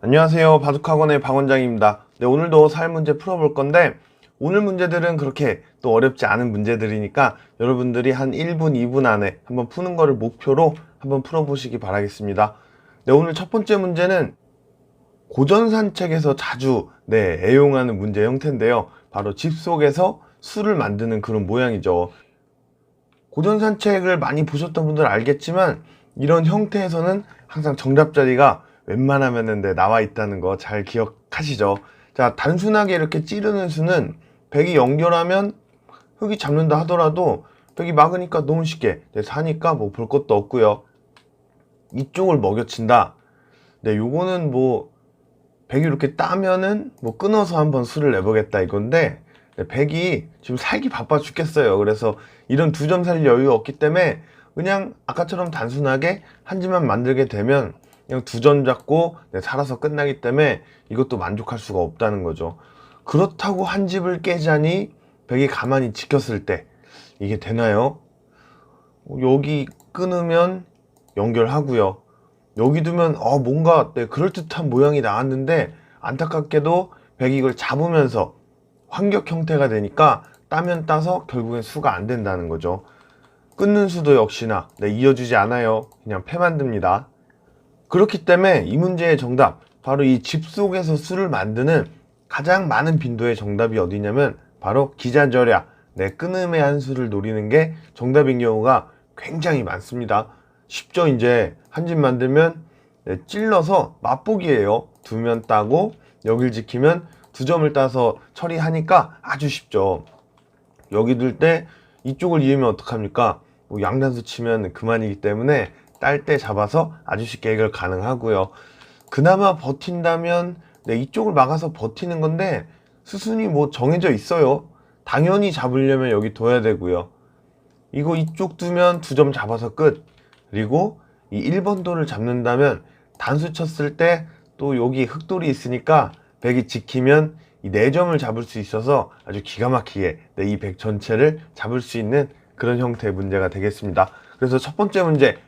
안녕하세요. 바둑학원의 박원장입니다. 네, 오늘도 살 문제 풀어볼 건데, 오늘 문제들은 그렇게 또 어렵지 않은 문제들이니까 여러분들이 한 1분, 2분 안에 한번 푸는 거를 목표로 한번 풀어보시기 바라겠습니다. 네, 오늘 첫 번째 문제는 고전산책에서 자주 네, 애용하는 문제 형태인데요. 바로 집 속에서 술을 만드는 그런 모양이죠. 고전산책을 많이 보셨던 분들은 알겠지만 이런 형태에서는 항상 정답 자리가 웬만하면은 네, 나와 있다는 거 잘 기억하시죠? 자, 단순하게 이렇게 찌르는 수는 100이 연결하면 흙이 잡는다 하더라도 100이 막으니까 너무 쉽게 네, 사니까 뭐 볼 것도 없고요. 이쪽을 먹여친다. 네, 요거는 뭐 100이 이렇게 따면은 뭐 끊어서 한번 수를 내보겠다 이건데 네, 100이 지금 살기 바빠 죽겠어요. 그래서 이런 두 점 살 여유 없기 때문에 그냥 아까처럼 단순하게 한 집만 만들게 되면 그냥 두 점 잡고 네, 살아서 끝나기 때문에 이것도 만족할 수가 없다는 거죠. 그렇다고 한 집을 깨자니 100이 가만히 지켰을 때 이게 되나요? 여기 끊으면 연결하고요. 여기 두면 어 뭔가 네, 그럴듯한 모양이 나왔는데 안타깝게도 100이 이걸 잡으면서 환격 형태가 되니까 따면 따서 결국엔 수가 안 된다는 거죠. 끊는 수도 역시나 네, 이어주지 않아요. 그냥 패 만 듭니다. 그렇기 때문에 이 문제의 정답 바로 이 집 속에서 수를 만드는 가장 많은 빈도의 정답이 어디냐면 바로 기자절야 네, 끊음의 한 수를 노리는 게 정답인 경우가 굉장히 많습니다. 쉽죠 이제 한 집 만들면 네, 찔러서 맛보기예요. 두 면 따고 여길 지키면 두 점을 따서 처리하니까 아주 쉽죠. 여기 둘 때 이쪽을 이으면 어떡합니까? 뭐 양단수 치면 그만이기 때문에 딸 때 잡아서 아주 쉽게 해결 가능하고요. 그나마 버틴다면 네, 이쪽을 막아서 버티는 건데 수순이 뭐 정해져 있어요. 당연히 잡으려면 여기 둬야 되고요. 이거 이쪽 두면 두 점 잡아서 끝. 그리고 이 1번 돌을 잡는다면 단수 쳤을 때 또 여기 흑돌이 있으니까 백이 지키면 이 4점을 잡을 수 있어서 아주 기가 막히게 네, 이백 전체를 잡을 수 있는 그런 형태의 문제가 되겠습니다. 그래서 첫 번째 문제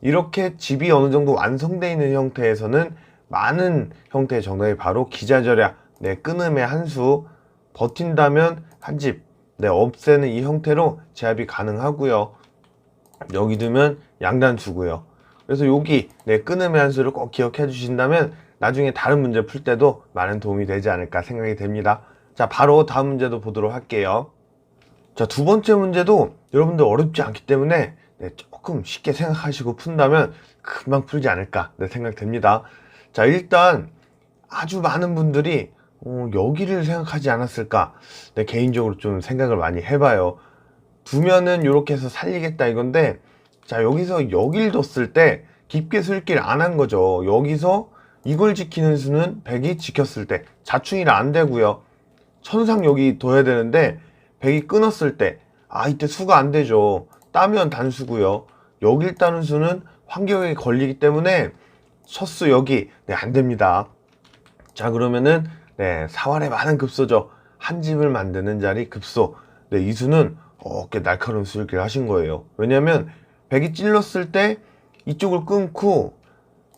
이렇게 집이 어느 정도 완성되어 있는 형태에서는 많은 형태의 정답이 바로 기자절야 네, 끊음의 한 수 버틴다면 한집 네, 없애는 이 형태로 제압이 가능하고요. 여기 두면 양단수고요. 그래서 여기 네, 끊음의 한 수를 꼭 기억해 주신다면 나중에 다른 문제 풀 때도 많은 도움이 되지 않을까 생각이 됩니다. 자, 바로 다음 문제도 보도록 할게요. 자, 두 번째 문제도 여러분들 어렵지 않기 때문에 네, 조금 쉽게 생각하시고 푼다면 금방 풀지 않을까 네, 생각됩니다. 자, 일단 아주 많은 분들이 어, 여기를 생각하지 않았을까 네, 개인적으로 좀 생각을 많이 해봐요. 두면은 이렇게 해서 살리겠다 이건데 자 여기서 여길 뒀을 때 깊게 술길 안 한 거죠. 여기서 이걸 지키는 수는 100이 지켰을 때 자충이라 안 되고요. 천상 여기 둬야 되는데 100이 끊었을 때 아 이때 수가 안 되죠. 따면 단수고요. 여길 따는 수는 환경에 걸리기 때문에 첫수 여기 네, 안 됩니다. 자 그러면은 네, 사활의 많은 급소죠. 한 집을 만드는 자리 급소. 네, 이 수는 어, 꽤 날카로운 수일기를 하신 거예요. 왜냐면 백이 찔렀을 때 이쪽을 끊고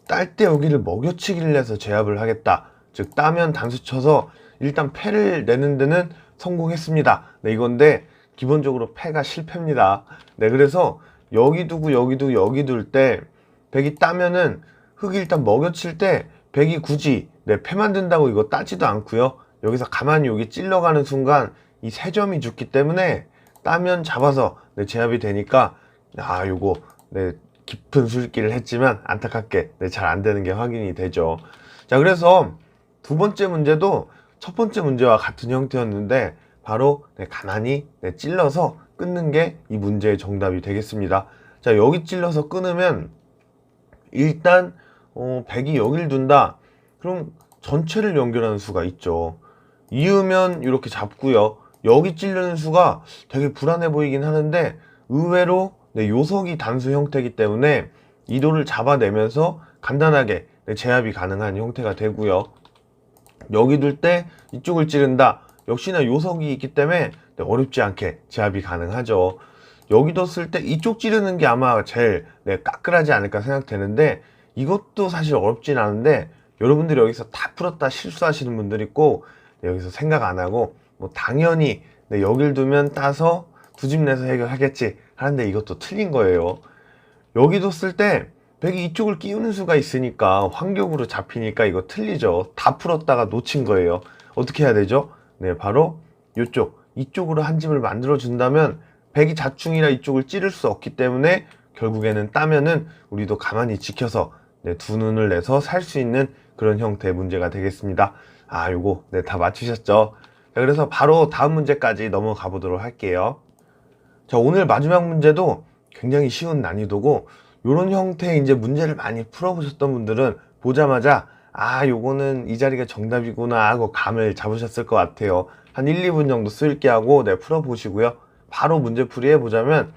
딸 때 여기를 먹여치기를 해서 제압을 하겠다. 즉 따면 단수 쳐서 일단 패를 내는 데는 성공했습니다. 네, 이건데 기본적으로 패가 실패입니다. 네, 그래서 여기 두고 여기 두고 여기 둘 때 백이 따면은 흙이 일단 먹여칠 때 백이 굳이 네, 패 만든다고 이거 따지도 않고요. 여기서 가만히 여기 찔러가는 순간 이 세 점이 죽기 때문에 따면 잡아서 네, 제압이 되니까 아 요거 네, 깊은 술기를 했지만 안타깝게 네, 잘 안 되는 게 확인이 되죠. 자 그래서 두 번째 문제도 첫 번째 문제와 같은 형태였는데 바로 네, 가만히 네, 찔러서 끊는 게 이 문제의 정답이 되겠습니다. 자 여기 찔러서 끊으면 일단 어, 100이 여길 둔다. 그럼 전체를 연결하는 수가 있죠. 이으면 이렇게 잡고요. 여기 찔르는 수가 되게 불안해 보이긴 하는데 의외로 네, 요석이 단수 형태이기 때문에 이도를 잡아내면서 간단하게 네, 제압이 가능한 형태가 되고요. 여기 둘 때 이쪽을 찌른다. 역시나 요석이 있기 때문에 네, 어렵지 않게 제압이 가능하죠. 여기 뒀을 때 이쪽 찌르는 게 아마 제일 네, 까끌하지 않을까 생각되는데 이것도 사실 어렵진 않은데 여러분들이 여기서 다 풀었다 실수하시는 분들 있고 네, 여기서 생각 안 하고 뭐 당연히 네, 여길 두면 따서 두 집 내서 해결하겠지 하는데 이것도 틀린 거예요. 여기 뒀을 때 백이 이쪽을 끼우는 수가 있으니까 환경으로 잡히니까 이거 틀리죠. 다 풀었다가 놓친 거예요. 어떻게 해야 되죠? 네, 바로 이쪽 이쪽으로 한 집을 만들어 준다면 백이 자충이라 이쪽을 찌를 수 없기 때문에 결국에는 따면은 우리도 가만히 지켜서 네, 두 눈을 내서 살 수 있는 그런 형태의 문제가 되겠습니다. 아, 요거 네, 다 맞추셨죠? 자, 그래서 바로 다음 문제까지 넘어가 보도록 할게요. 자, 오늘 마지막 문제도 굉장히 쉬운 난이도고 요런 형태의 이제 문제를 많이 풀어보셨던 분들은 보자마자 아, 요거는 이 자리가 정답이구나 하고 감을 잡으셨을 것 같아요. 한 1, 2분 정도 쓸게 하고 네, 풀어보시고요. 바로 문제풀이 해보자면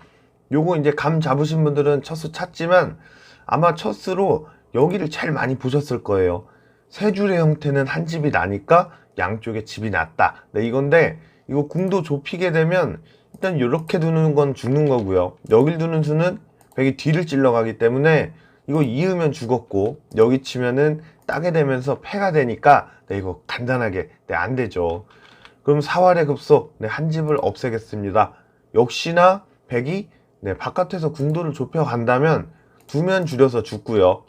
요거 이제 감 잡으신 분들은 첫 수 찾지만 아마 첫 수로 여기를 제일 많이 보셨을 거예요. 세 줄의 형태는 한 집이 나니까 양쪽에 집이 낮다. 네, 이건데 이거 궁도 좁히게 되면 일단 이렇게 두는 건 죽는 거고요. 여길 두는 수는 백이 뒤를 찔러가기 때문에 이거 이으면 죽었고 여기 치면은 따게 되면서 패가 되니까 네, 이거 간단하게 네, 안 되죠. 그럼 사활의 급소 네, 한 집을 없애겠습니다. 역시나 백이 네, 바깥에서 궁도를 좁혀 간다면 두면 줄여서 죽고요.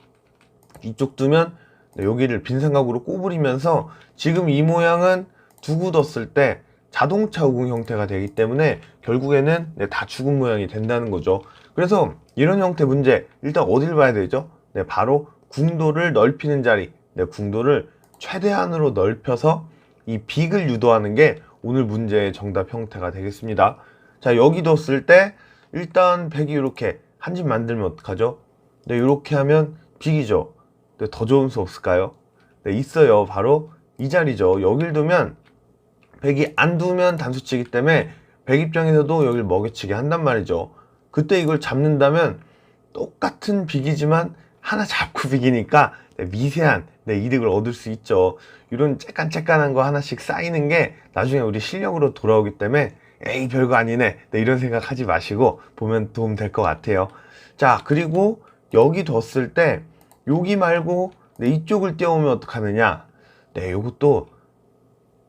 이쪽 두면 네, 여기를 빈 삼각으로 꼬부리면서 지금 이 모양은 두고 뒀을 때 자동차 우궁 형태가 되기 때문에 결국에는 네, 다 죽은 모양이 된다는 거죠. 그래서 이런 형태 문제 일단 어딜 봐야 되죠? 네, 바로 궁도를 넓히는 자리, 네, 궁도를 최대한으로 넓혀서 이 빅을 유도하는 게 오늘 문제의 정답 형태가 되겠습니다. 자, 여기 뒀을 때 일단 백이 이렇게 한 집 만들면 어떡하죠? 네, 이렇게 하면 빅이죠. 네, 더 좋은 수 없을까요? 네, 있어요. 바로 이 자리죠. 여길 두면 백이 안 두면 단수치기 때문에 백 입장에서도 여길 먹여치기 한단 말이죠. 그때 이걸 잡는다면 똑같은 빅이지만 하나 잡고 빅이니까 네, 미세한 네, 이득을 얻을 수 있죠. 이런 쬐깐쬐깐한 거 하나씩 쌓이는 게 나중에 우리 실력으로 돌아오기 때문에 에이 별거 아니네 네, 이런 생각 하지 마시고 보면 도움 될 것 같아요. 자 그리고 여기 뒀을 때 여기 말고 네, 이쪽을 떼오면 어떡하느냐 네 요것도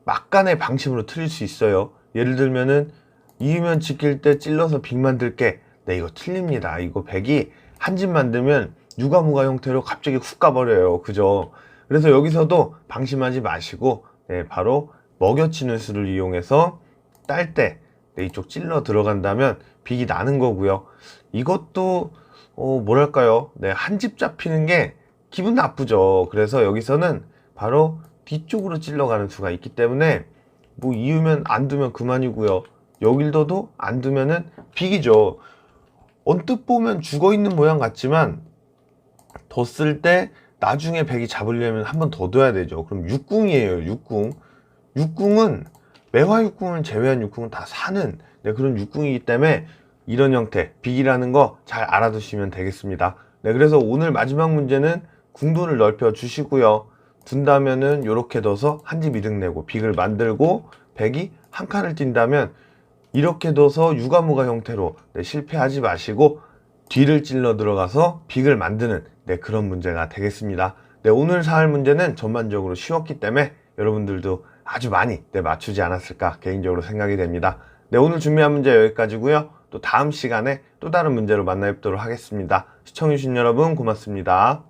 막간의 방침으로 틀릴 수 있어요. 예를 들면은 이으면 지킬 때 찔러서 빅 만들게. 네, 이거 틀립니다. 이거 백이 한 집 만들면 유가무가 형태로 갑자기 훅 가버려요. 그죠? 그래서 여기서도 방심하지 마시고, 네, 바로 먹여치는 수를 이용해서 딸 때, 네, 이쪽 찔러 들어간다면 빅이 나는 거고요. 이것도, 어, 뭐랄까요. 네, 한 집 잡히는 게 기분 나쁘죠. 그래서 여기서는 바로 뒤쪽으로 찔러가는 수가 있기 때문에 뭐 이으면 안 두면 그만이고요. 여길 둬도 안 두면은 빅이죠. 언뜻 보면 죽어 있는 모양 같지만 뒀을 때 나중에 백이 잡으려면 한 번 더 둬야 되죠. 그럼 육궁이에요. 육궁. 육궁은 매화 육궁을 제외한 육궁은 다 사는 네, 그런 육궁이기 때문에 이런 형태 빅이라는 거 잘 알아두시면 되겠습니다. 네, 그래서 오늘 마지막 문제는 궁도를 넓혀 주시고요. 둔다면은 이렇게 둬서 한 집 이득 내고 빅을 만들고 백이 한 칸을 뛴다면 이렇게 둬서 유가무가 형태로 네, 실패하지 마시고 뒤를 찔러 들어가서 빅을 만드는 네, 그런 문제가 되겠습니다. 네, 오늘 사할 문제는 전반적으로 쉬웠기 때문에 여러분들도 아주 많이 네, 맞추지 않았을까 개인적으로 생각이 됩니다. 네, 오늘 준비한 문제 여기까지고요. 또 다음 시간에 또 다른 문제로 만나 뵙도록 하겠습니다. 시청해주신 여러분 고맙습니다.